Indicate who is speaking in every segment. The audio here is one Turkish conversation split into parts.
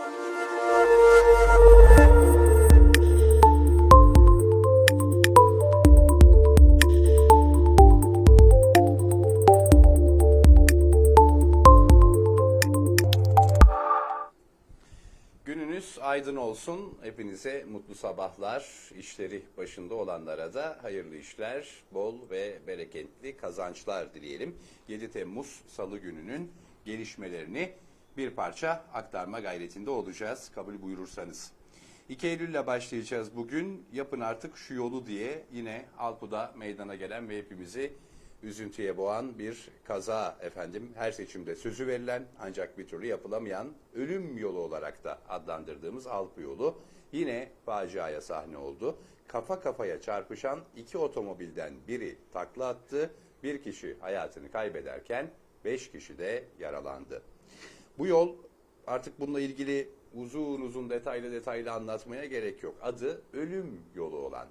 Speaker 1: Gününüz aydın olsun. Hepinize mutlu sabahlar. İşleri başında olanlara da hayırlı işler, bol ve bereketli kazançlar dileyelim. 7 Temmuz Salı gününün gelişmelerini bir parça aktarma gayretinde olacağız. Kabul buyurursanız. 2 Eylül'le başlayacağız bugün. Yapın artık şu yolu diye yine Alpu'da meydana gelen ve hepimizi üzüntüye boğan bir kaza efendim. Her seçimde sözü verilen ancak bir türlü yapılamayan ölüm yolu olarak da adlandırdığımız Alpu yolu yine faciaya sahne oldu. Kafa kafaya çarpışan iki otomobilden biri takla attı. Bir kişi hayatını kaybederken beş kişi de yaralandı. Bu yol artık bununla ilgili uzun uzun detaylı detaylı anlatmaya gerek yok. Adı ölüm yolu olan.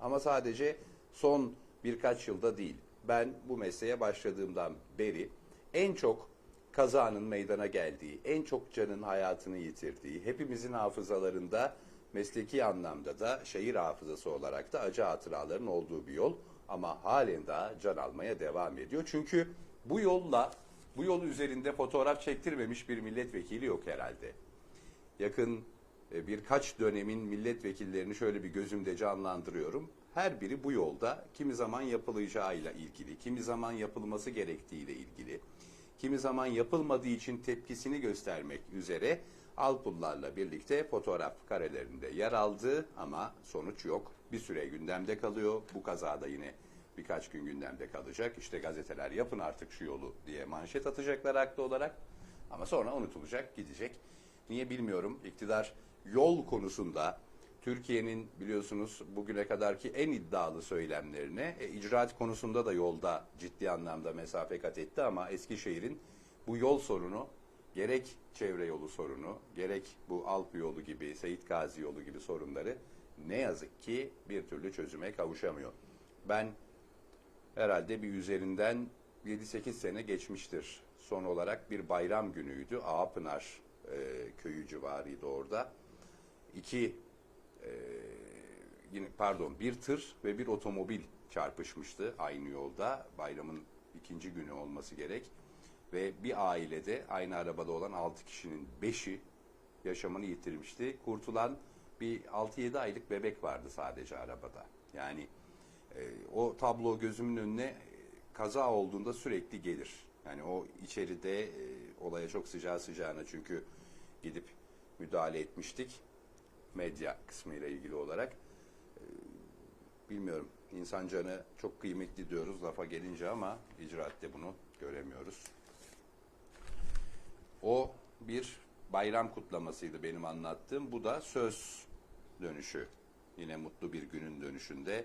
Speaker 1: Ama sadece son birkaç yılda değil. Ben bu mesleğe başladığımdan beri en çok kazanın meydana geldiği, en çok canın hayatını yitirdiği, hepimizin hafızalarında mesleki anlamda da şehir hafızası olarak da acı hatıraların olduğu bir yol. Ama halen daha can almaya devam ediyor. Çünkü bu yolla, bu yol üzerinde fotoğraf çektirmemiş bir milletvekili yok herhalde yakın e, birkaç dönemin milletvekillerini şöyle bir gözümde canlandırıyorum. Her biri bu yolda kimi zaman yapılacağıyla ilgili, kimi zaman yapılması gerektiğiyle ilgili, kimi zaman yapılmadığı için tepkisini göstermek üzere Alpullarla birlikte fotoğraf karelerinde yer aldı ama sonuç yok. Bir süre gündemde kalıyor. Bu kazada yine birkaç gün gündemde kalacak. İşte gazeteler yapın artık şu yolu diye manşet atacaklar haklı olarak. Ama sonra unutulacak, gidecek. Niye bilmiyorum. İktidar yol konusunda Türkiye'nin biliyorsunuz bugüne kadarki en iddialı söylemlerine e, icraat konusunda da yolda ciddi anlamda mesafe kat etti ama Eskişehir'in bu yol sorunu gerek çevre yolu sorunu gerek bu Alp yolu gibi Seyit Gazi yolu gibi sorunları ne yazık ki bir türlü çözüme kavuşamıyor. Ben herhalde bir üzerinden 7-8 sene geçmiştir. Son olarak bir bayram günüydü. Ağapınar e, köyü civarıydı orada. İki e, yine pardon bir tır ve bir otomobil çarpışmıştı aynı yolda. Bayramın ikinci günü olması gerek. Ve bir ailede aynı arabada olan 6 kişinin 5'i yaşamını yitirmişti. Kurtulan bir 6-7 aylık bebek vardı sadece arabada. Yani o tablo gözümün önüne e, kaza olduğunda sürekli gelir. Yani o içeride e, olaya çok sıcağı sıcağına çünkü gidip müdahale etmiştik. Medya kısmıyla ilgili olarak. E, bilmiyorum. İnsan canı çok kıymetli diyoruz lafa gelince ama icraatte bunu göremiyoruz. O bir bayram kutlamasıydı benim anlattığım. Bu da söz dönüşü. Yine mutlu bir günün dönüşünde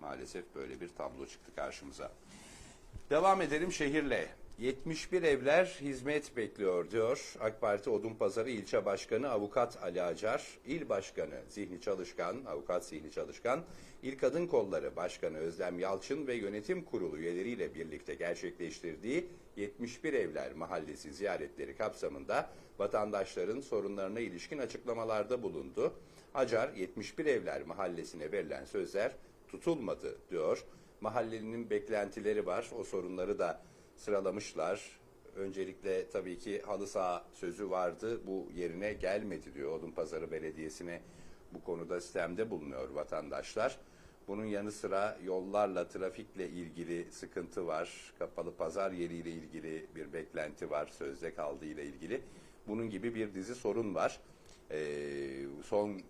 Speaker 1: maalesef böyle bir tablo çıktı karşımıza. Devam edelim şehirle. 71 evler hizmet bekliyor diyor AK Parti Odunpazarı İlçe Başkanı Avukat Ali Acar, İl Başkanı Zihni Çalışkan, Avukat Zihni Çalışkan, İl Kadın Kolları Başkanı Özlem Yalçın ve Yönetim Kurulu üyeleriyle birlikte gerçekleştirdiği 71 Evler Mahallesi ziyaretleri kapsamında vatandaşların sorunlarına ilişkin açıklamalarda bulundu. Acar 71 Evler Mahallesi'ne verilen sözler tutulmadı diyor. Mahallenin beklentileri var. O sorunları da sıralamışlar. Öncelikle tabii ki halı saha sözü vardı. Bu yerine gelmedi diyor. Odunpazarı Belediyesi'ne bu konuda sistemde bulunuyor vatandaşlar. Bunun yanı sıra yollarla, trafikle ilgili sıkıntı var. Kapalı pazar yeriyle ilgili bir beklenti var. Sözde kaldığı ile ilgili. Bunun gibi bir dizi sorun var. Ee, son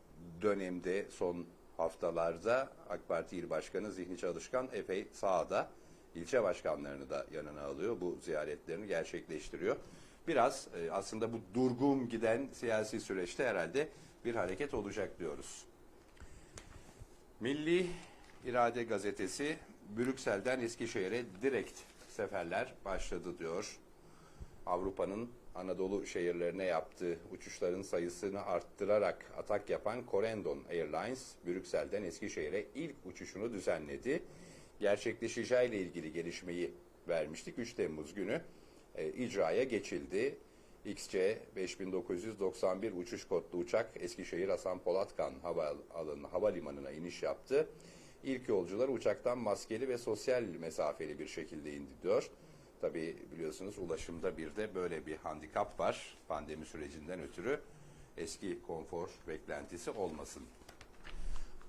Speaker 1: dönemde, son haftalarda AK Parti İl Başkanı Zihni Çalışkan epey sahada ilçe başkanlarını da yanına alıyor. Bu ziyaretlerini gerçekleştiriyor. Biraz e, aslında bu durgun giden siyasi süreçte herhalde bir hareket olacak diyoruz. Milli İrade Gazetesi Brüksel'den Eskişehir'e direkt seferler başladı diyor. Avrupa'nın Anadolu şehirlerine yaptığı uçuşların sayısını arttırarak atak yapan Corendon Airlines, Brüksel'den Eskişehir'e ilk uçuşunu düzenledi. Gerçekleşeceğiyle ilgili gelişmeyi vermiştik. 3 Temmuz günü e, icraya geçildi. XC 5991 uçuş kodlu uçak Eskişehir Hasan Polatkan Havaalanı Havalimanı'na iniş yaptı. İlk yolcular uçaktan maskeli ve sosyal mesafeli bir şekilde indi diyor. Tabi biliyorsunuz ulaşımda bir de böyle bir handikap var. Pandemi sürecinden ötürü eski konfor beklentisi olmasın.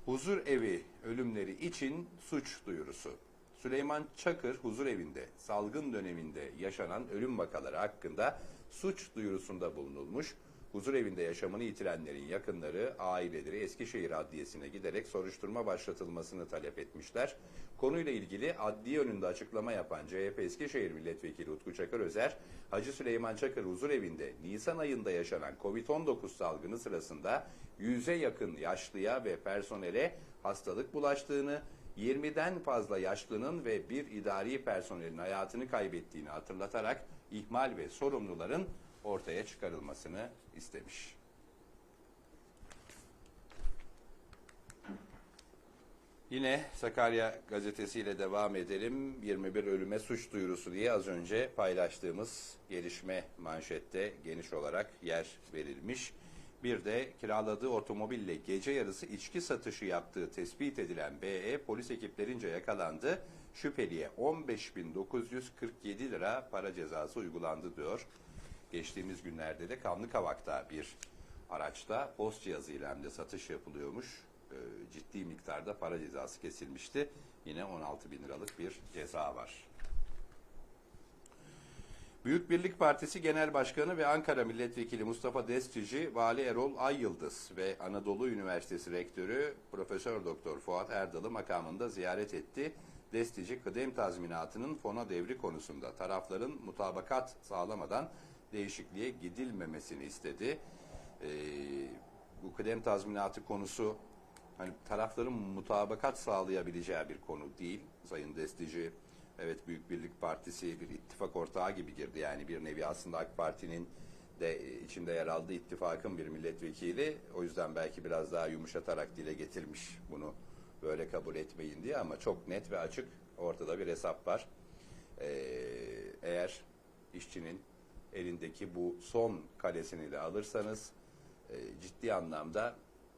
Speaker 1: Huzur evi ölümleri için suç duyurusu. Süleyman Çakır huzur evinde salgın döneminde yaşanan ölüm vakaları hakkında suç duyurusunda bulunulmuş. Huzur evinde yaşamını yitirenlerin yakınları, aileleri Eskişehir Adliyesi'ne giderek soruşturma başlatılmasını talep etmişler. Konuyla ilgili adliye önünde açıklama yapan CHP Eskişehir Milletvekili Utku Çakır Özer, Hacı Süleyman Çakır huzur evinde Nisan ayında yaşanan COVID-19 salgını sırasında yüze yakın yaşlıya ve personele hastalık bulaştığını, 20'den fazla yaşlının ve bir idari personelin hayatını kaybettiğini hatırlatarak ihmal ve sorumluların ortaya çıkarılmasını istemiş. Yine Sakarya gazetesiyle devam edelim. 21 ölüme suç duyurusu diye az önce paylaştığımız gelişme manşette geniş olarak yer verilmiş. Bir de kiraladığı otomobille gece yarısı içki satışı yaptığı tespit edilen BE polis ekiplerince yakalandı. Şüpheliye 15.947 lira para cezası uygulandı diyor. Geçtiğimiz günlerde de Kanlıkavak'ta bir araçta post cihazıyla hem de satış yapılıyormuş. Ee, ciddi miktarda para cezası kesilmişti. Yine 16 bin liralık bir ceza var. Büyük Birlik Partisi Genel Başkanı ve Ankara Milletvekili Mustafa Destici, Vali Erol Ay Yıldız ve Anadolu Üniversitesi Rektörü Profesör Doktor Fuat Erdal'ı makamında ziyaret etti. Destici kıdem tazminatının fona devri konusunda tarafların mutabakat sağlamadan değişikliğe gidilmemesini istedi. Ee, bu kıdem tazminatı konusu hani tarafların mutabakat sağlayabileceği bir konu değil. Sayın Destici evet Büyük Birlik Partisi bir ittifak ortağı gibi girdi. Yani bir nevi aslında AK Parti'nin de içinde yer aldığı ittifakın bir milletvekili. O yüzden belki biraz daha yumuşatarak dile getirmiş bunu böyle kabul etmeyin diye ama çok net ve açık ortada bir hesap var. Ee, eğer işçinin elindeki bu son kalesini de alırsanız e, ciddi anlamda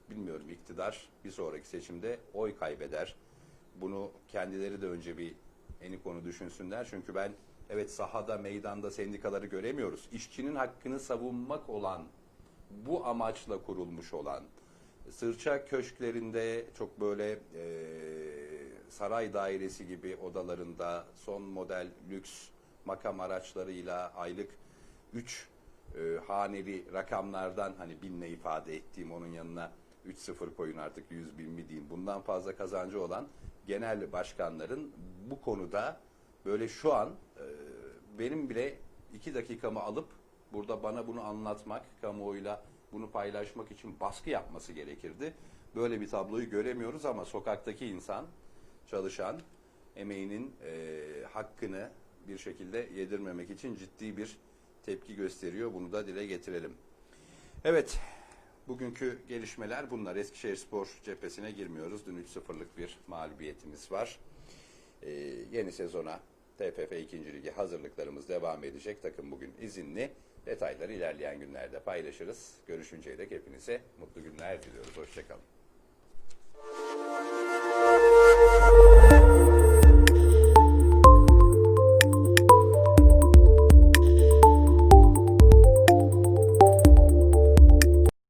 Speaker 1: bilmiyorum iktidar bir sonraki seçimde oy kaybeder. Bunu kendileri de önce bir eni konu düşünsünler. Çünkü ben evet sahada, meydanda sendikaları göremiyoruz. İşçinin hakkını savunmak olan, bu amaçla kurulmuş olan, sırça köşklerinde çok böyle e, saray dairesi gibi odalarında son model lüks makam araçlarıyla aylık 3 e, haneli rakamlardan hani binle ifade ettiğim onun yanına 3-0 koyun artık 100 bin mi diyeyim bundan fazla kazancı olan genel başkanların bu konuda böyle şu an e, benim bile iki dakikamı alıp burada bana bunu anlatmak, kamuoyuyla bunu paylaşmak için baskı yapması gerekirdi. Böyle bir tabloyu göremiyoruz ama sokaktaki insan, çalışan, emeğinin e, hakkını bir şekilde yedirmemek için ciddi bir tepki gösteriyor. Bunu da dile getirelim. Evet, bugünkü gelişmeler bunlar. Eskişehir Spor cephesine girmiyoruz. Dün 3-0'lık bir mağlubiyetimiz var. Ee, yeni sezona TFF 2. Ligi hazırlıklarımız devam edecek. Takım bugün izinli. Detayları ilerleyen günlerde paylaşırız. Görüşünceye dek hepinize mutlu günler diliyoruz. Hoşçakalın.